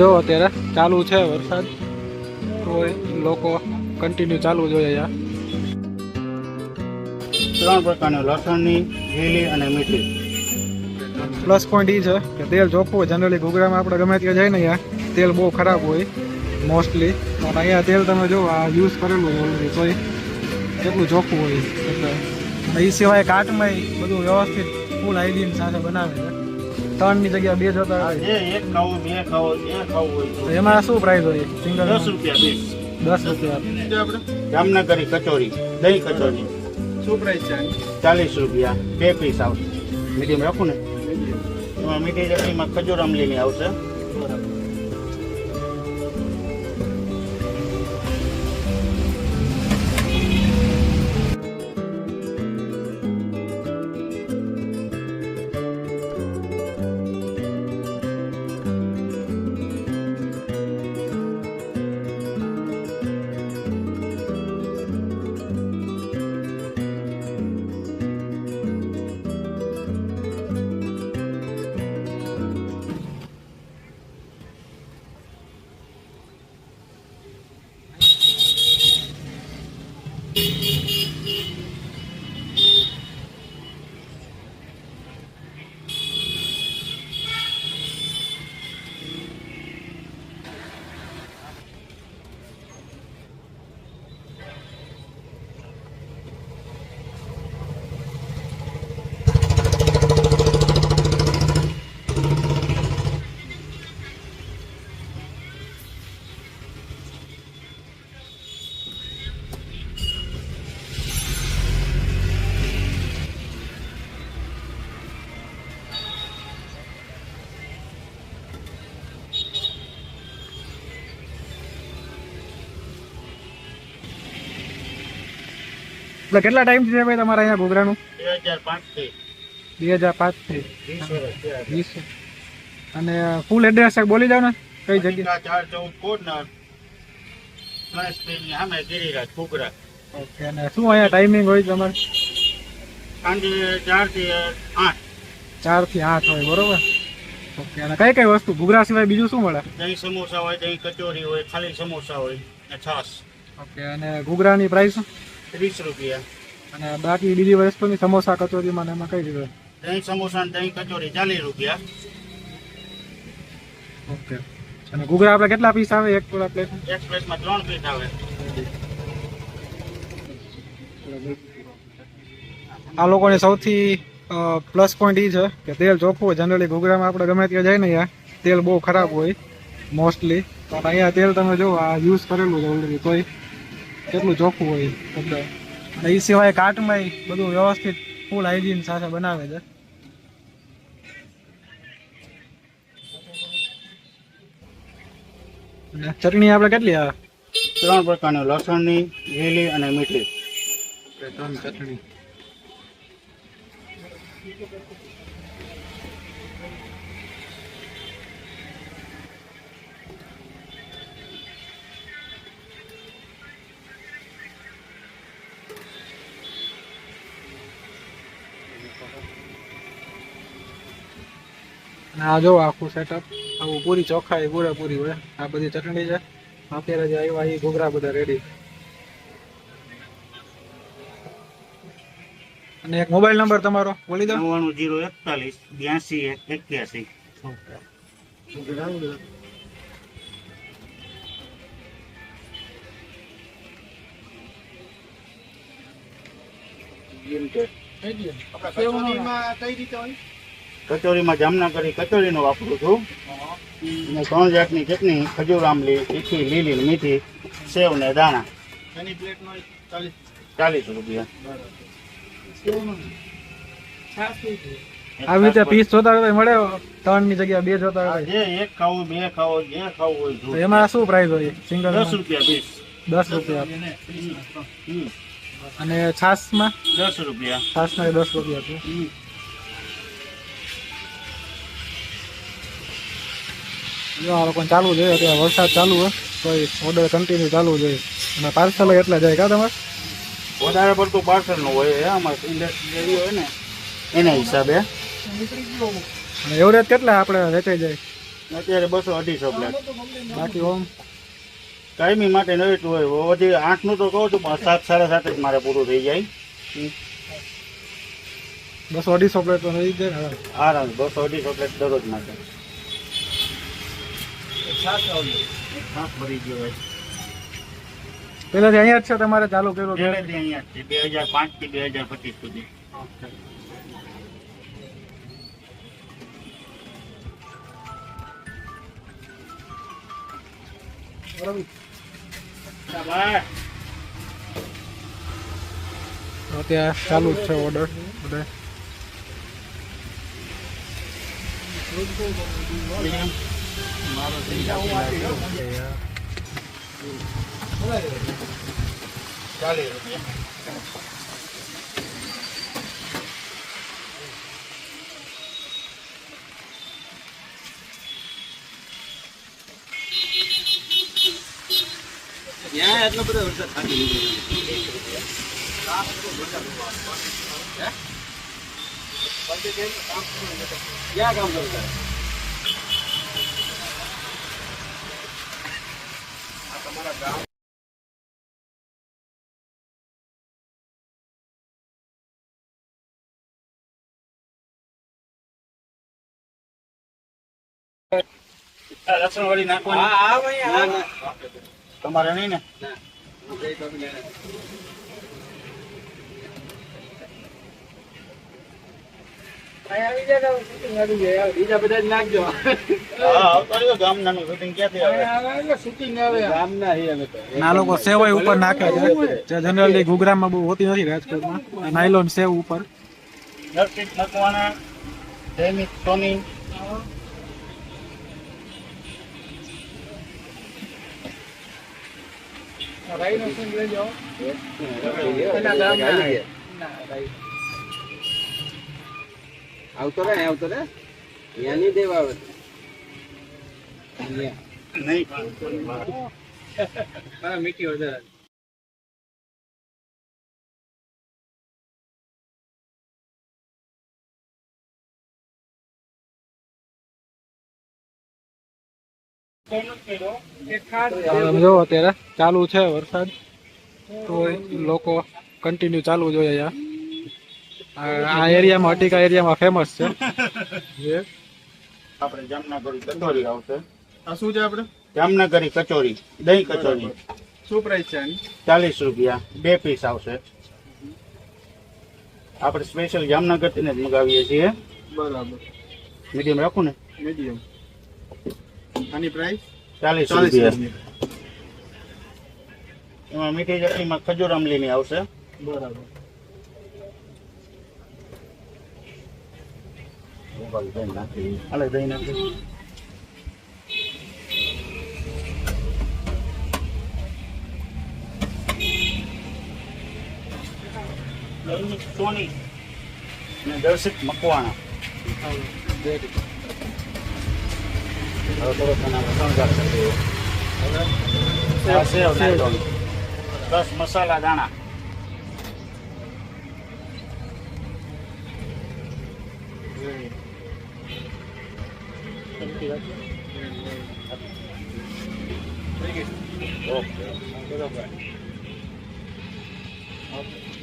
જો અત્યારે ચાલુ છે વરસાદ તો લોકો કન્ટિન્યુ ચાલુ જોઈએ યાર ત્રણ પ્રકારની લસણની લીલી અને મીઠી. પ્લસ પોઈન્ટ એ છે કે તેલ ચોખ્ખું હોય. જનરલી ઘૂઘરામાં આપણે ગમે ત્યાં જાય ને અહીંયા તેલ બહુ ખરાબ હોય મોસ્ટલી પણ અહીંયા તેલ તમે જો આ યુઝ કરેલું હોય ઓલરેડી તોય કેટલું ચોખ્ખું હોય. એટલે એ સિવાય કાટમાં બધું વ્યવસ્થિત ફૂલ હાઇજીન સાથે બનાવે છે. ત્રણની જગ્યા બે જોતા આ હોય જે એક ખાવું બે ખાવો જે ખાવું હોય એમાં શું પ્રાઇસ હોય? સિંગલ દસ રૂપિયા પીસ દસ રૂપિયા. જામનગરી કચોરી દહીં કચોરી. શું પ્રાઇસ છે ચાલીસ રૂપિયા બે પીસ આવશે. મીડિયમ રાખું ને? એમાં મીઠી ચટણીમાં ખજૂર આમલીની આવશે. એટલે કેટલા ટાઈમ છે ભાઈ તમારા અહીંયા ઘૂઘરાનું બે હજાર પાંચથી બે હજાર પાંચથી વીસ. અને ફૂલ એડ્રેસ બોલી જાવ ને કઈ જગ્યા? ચાર ચૌદ પેનની સામે ગિરિરાજ કુકરા ઓકે અને શું અહીંયા ટાઈમિંગ હોય તમારે? સાંજે ચારથી આઠ. ચારથી આઠ હોય બરોબર? ઓકે અને કઈ કઈ વસ્તુ? ઘૂઘરા સિવાય બીજું શું મળે? દહીં સમોસા હોય દહીં કચોરી હોય ખાલી સમોસા હોય ને છાશ. ઓકે અને ઘૂઘરાની પ્રાઇસ ત્રીસ રૂપિયા. અને બાકી બીજી વસ્તુની સમોસા કચોરીમાં એમાં કઈ રીતે? દહીં સમોસા ને દહીં કચોરી ચાલીસ રૂપિયા. ઓકે. અને ઘૂઘરા આપણે કેટલા પીસ આવે? એક થોડા પ્લેટ? એક પ્લેટમાં ત્રણ પીસ આવે. આ લોકોની સૌથી પ્લસ પોઈન્ટ એ છે કે તેલ ચોખ્ખું હોય. જનરલી ઘૂઘરામાં આપણે ગમે ત્યાં જાય ને અહીંયા તેલ બહુ ખરાબ હોય મોસ્ટલી પણ અહીંયા તેલ તમે જો આ યુઝ કરેલું છે ઓલરેડી તોય. કેટલું ચોખ્ખું હોય અને એ સિવાય કાટમાં બધું વ્યવસ્થિત ફૂલ હાઇજીન સાથે બનાવે છે. ચટણી આપણે કેટલી આવે? ત્રણ પ્રકારની લસણની લીલી અને મીઠી. ત્રણ ચટણી. આ જો આખું સેટઅપ આવું પૂરી ચોખ્ખાઈ પૂરેપૂરી હોય. આ બધી ચટણી છે. અત્યારે જે આવ્યા એ ઘૂઘરા બધા રેડી અને એક મોબાઈલ નંબર તમારો બોલી દો. નવ્વાણું જીરો એકતાલીસ બ્યાસી એક એક્યાસી. કચોરીમાં જામનગરી કચોરીનો વાપરું છું. અને ત્રણ જાતની ચટણી ખજૂર આમલી તીખી લીલી ને મીઠી સેવ ને દાણા ચાલીસ રૂપિયા. આવી રીતે પીસ જોતા હોય તો મળે ત્રણની જગ્યા બે જોતા હોય. જે એક ખાવું બે ખાવો જે ખાવું હોય તો એમાં શું પ્રાઇસ હોય? સિંગલ દસ રૂપિયા પીસ. દસ રૂપિયા. અને છાસમાં દસ રૂપિયા. છાસના દસ રૂપિયા આ લોકોને ચાલુ જોઈએ અત્યારે વરસાદ ચાલુ હોય તો ઓર્ડર કન્ટિન્યુ ચાલુ જોઈએ અને પાર્સલ એટલા જાય કા તમારે? વધારે પડતું પાર્સલનું હોય અમારે ઇન્ડસ્ટ્રી એવી હોય ને એના હિસાબે. અને એવરેજ કેટલા આપણે વેચાઈ જાય? અત્યારે બસો અઢીસો પ્લેટ બાકી ઓમ? કાયમી માટે નવી હોય હજી આઠનું તો કહું છું પણ સાત સાડા સાત જ મારે પૂરું થઈ જાય. બસો અઢીસો પ્લેટ તો થઈ જાય આરામ બસો અઢીસો પ્લેટ દરરોજ માટે. સાત ભરી ગયો હોય પહેલાથી અહીંયા જ છે તમારે ચાલુ કર્યું છે? પહેલેથી અહીંયા જ છે બે હજાર પાંચથી બે હજાર પચીસ સુધી બરાબર શાબાશ. અત્યારે ચાલુ જ છે ઓર્ડર બધા ચાલીસ રૂપિયા આ લસણ વાળી નાખવાની તમારે નહીં ને બીજા બધા જ નાખજો હા આવતા રહ્યો ગામનાનું shooting હી અમે તો. આ લોકો સેવાય ઉપર નાખે છે. જનરલી ઘૂઘરામાં બહુ હોતી નથી રાજકોટમાં. નાયલોન સેવ ઉપર. નરસિંહ મકવાણા જયમિત સોની. આવતો રે આવતો રે અહીંયા નહીં દેવા આવે. નહીં. હા મીઠી જો અત્યારે ચાલુ છે વરસાદ તો લોકો કન્ટિન્યુ ચાલુ જોઈએ અહીંયા. આ એરિયામાં અટીકા એરિયામાં ફેમસ છે. આપણે જામનગરી કચોરી આવશે. આ શું છે આપણે? જામનગરી કચોરી દહીં કચોરી. શું પ્રાઇસ છે આની? ચાલીસ રૂપિયા બે પીસ આવશે. આપણે સ્પેશિયલ જામનગરથી જ મગાવીએ છીએ. બરાબર. મીડિયમ રાખું ને? મીડિયમ આની પ્રાઇસ ચાલીસ ચાલીસ રૂપિયા. એમાં મીઠી ચટણીમાં ખજૂર આમલીની આવશે. બરાબર. હાલે દહીં નાખી સોની અને દર્શિત મકવાણા હવે નાખો. દસ મસાલા દાણા ઓકે ઓકે